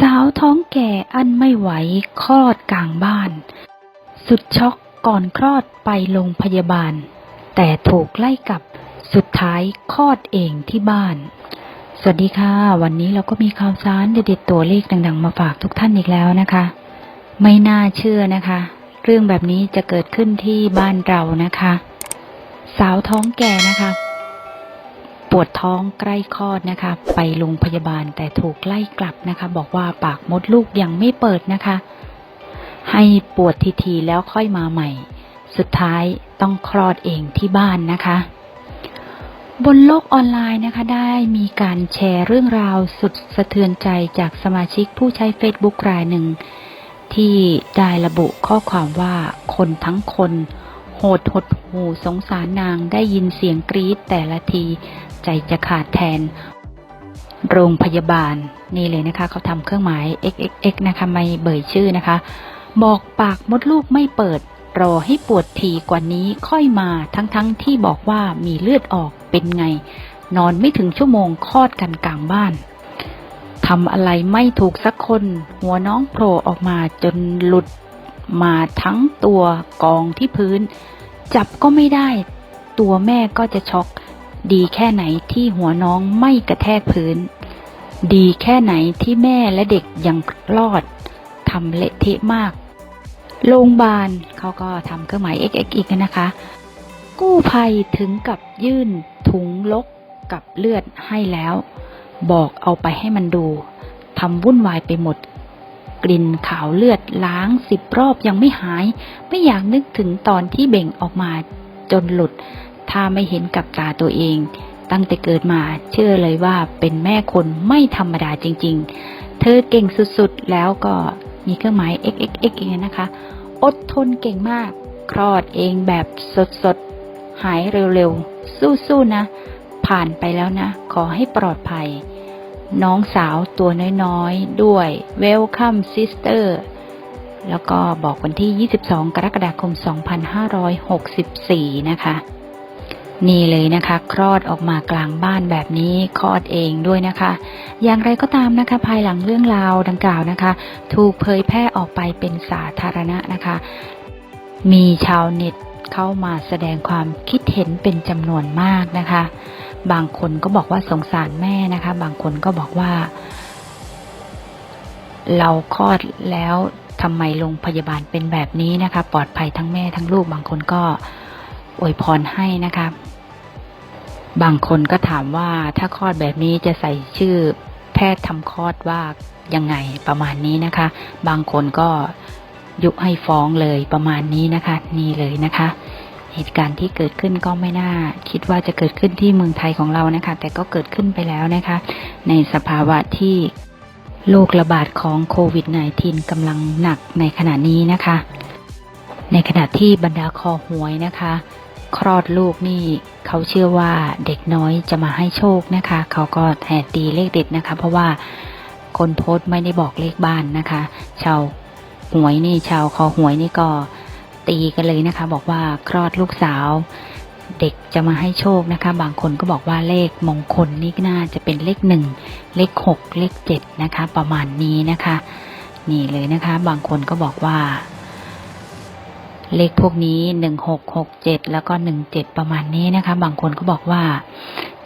สาวท้องแก่อันไม่ไหวคลอดกลางบ้าน สุดช็อกก่อนคลอดไปโรงพยาบาล แต่ถูกไล่กลับสุดท้ายคลอดเองที่บ้าน สวัสดีค่ะ วันนี้เราก็มีข่าวสารเด็ดๆตัวเลขดังๆ มาฝากทุกท่านอีกแล้วนะคะ ไม่น่าเชื่อนะคะ เรื่องแบบนี้จะเกิดขึ้นที่บ้านเรานะคะ สาวท้องแก่นะคะ วดท้องใกล้คลอดนะคะ ไปโรงพยาบาลแต่ถูกไล่กลับนะคะ บอกว่าปากมดลูกยังไม่เปิดนะคะ ให้ปวดทีๆแล้วค่อยมาใหม่ สุดท้ายต้องคลอดเองที่บ้านนะคะ บนโลกออนไลน์นะคะ ได้มีการแชร์เรื่องราวสุดสะเทือนใจจากสมาชิกผู้ใช้ Facebook รายหนึ่ง ที่ได้ระบุข้อความว่าคนทั้งคน โหดหดหูสงสารนางได้ยินเสียงกรี๊ดแต่ละที ใจจะขาดแทน โรงพยาบาล นี่เลยนะคะ เขาทำเครื่องหมาย xxx นะคะไม่เบ่ยชื่อนะคะ บอกปากมดลูกไม่เปิด รอให้ปวดทีกว่านี้ค่อยมาทั้งๆทที่บอกว่ามีเลือดออกเป็นไง นอนไม่ถึงชั่วโมงคลอดกันกลางบ้านทำอะไรไม่ถูกสักคน หัวน้องโผล่ออกมาจนหลุด มาทั้งตัวกองที่พื้น จับก็ไม่ได้ ตัวแม่ก็จะช็อก ดีแค่ไหนที่หัวน้องไม่กระแทกพื้น ดีแค่ไหนที่แม่และเด็กยังรอดทำเละเทะมาก โรงพยาบาลเขาก็ทำเครื่องหมาย xx อีกนะคะ กู้ภัยถึงกับยื่นถุงลกกับเลือดให้แล้ว บอกเอาไปให้มันดูทำวุ่นวายไปหมด กลิ่นขาวเลือดล้างสิบรอบยังไม่หาย ไม่อยากนึกถึงตอนที่เบ่งออกมาจนหลุด ถ้าไม่เห็นกับตาตัวเอง ตั้งแต่เกิดมาเชื่อเลยว่าเป็นแม่คนไม่ธรรมดาจริง ๆ เธอเก่งสุดๆ แล้วก็มีเครื่องหมาย xxx เองนะคะ อดทนเก่งมาก คลอดเองแบบสดๆ หายเร็วๆ สู้ๆ นะ ผ่านไปแล้วนะ ขอให้ปลอดภัย น้องสาวตัวน้อยๆ ด้วย Welcome Sister แล้วก็บอกวันที่ 22 กรกฎาคม 2564 นะคะ นี่เลยนะคะ คลอดออกมากลางบ้านแบบนี้คลอดเองด้วยนะคะ อย่างไรก็ตามนะคะ ภายหลังเรื่องราวดังกล่าวนะคะ ถูกเผยแพร่ออกไปเป็นสาธารณะนะคะ มีชาวเน็ตเข้ามาแสดงความคิดเห็นเป็นจำนวนมากนะคะ บางคนก็บอกว่าสงสารแม่นะคะ บางคนก็บอกว่า เราคลอดแล้วทำไมโรงพยาบาลเป็นแบบนี้นะคะ ปลอดภัยทั้งแม่ทั้งลูก บางคนก็อวยพรให้นะคะ บางคนก็ถามว่าถ้าคลอดแบบนี้จะใส่ชื่อแพทย์ทำคลอดว่ายังไงประมาณนี้นะคะ บางคนก็ยุให้ฟ้องเลยประมาณนี้นะคะ นี่เลยนะคะ เหตุการณ์ที่เกิดขึ้นก็ไม่น่า คิดว่าจะเกิดขึ้นที่เมืองไทยของเรานะคะ แต่ก็เกิดขึ้นไปแล้วนะคะ ในสภาวะที่โรคระบาดของโควิด -19 กำลังหนักในขณะนี้นะคะ ในขณะที่บรรดาคอหวยนะคะ คลอดลูกนี่เขาเชื่อว่าเด็กน้อยจะมาให้โชคนะคะ เขาก็แห่ตีเลขเด็ดนะคะ เพราะว่าคนโพสต์ไม่ได้บอกเลขบ้านนะคะ ชาวหวยนี่ชาวคอหวยนี่ก็ ตีกันเลยนะคะ บอกว่าคลอดลูกสาว เด็กจะมาให้โชคนะคะ บางคนก็บอกว่าเลขมงคลนี่น่าจะเป็นเลขหนึ่งเลขหกเลขเจ็ดนะคะ ประมาณนี้นะคะ นี่เลยนะคะ บางคนก็บอกว่า เลขพวกนี้หนึ่งหกหกเจ็ดแล้วก็หนึ่งเจ็ดประมาณนี้นะคะ บางคนก็บอกว่า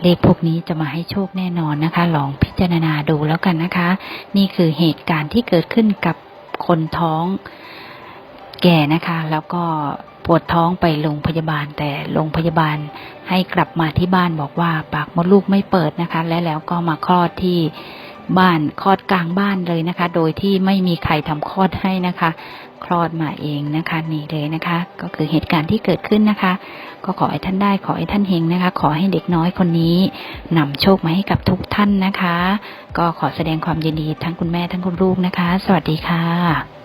เลขพวกนี้จะมาให้โชคแน่นอนนะคะ ลองพิจารณาดูแล้วกันนะคะ นี่คือเหตุการณ์ที่เกิดขึ้นกับคนท้อง แก่นะคะ แล้วก็ปวดท้องไปโรงพยาบาลแต่โรงพยาบาลให้กลับมาที่บ้านบอกว่าปากมดลูกไม่เปิดนะคะ และแล้วก็มาคลอดที่บ้านคลอดกลางบ้านเลยนะคะ โดยที่ไม่มีใครทำคลอดให้นะคะ คลอดมาเองนะคะ นี่เลยนะคะ ก็คือเหตุการณ์ที่เกิดขึ้นนะคะ ก็ขอให้ท่านได้ขอให้ท่านเฮงนะคะ ขอให้เด็กน้อยคนนี้นำโชคมาให้กับทุกท่านนะคะ ก็ขอแสดงความยินดีทั้งคุณแม่ทั้งคุณลูกนะคะ สวัสดีค่ะ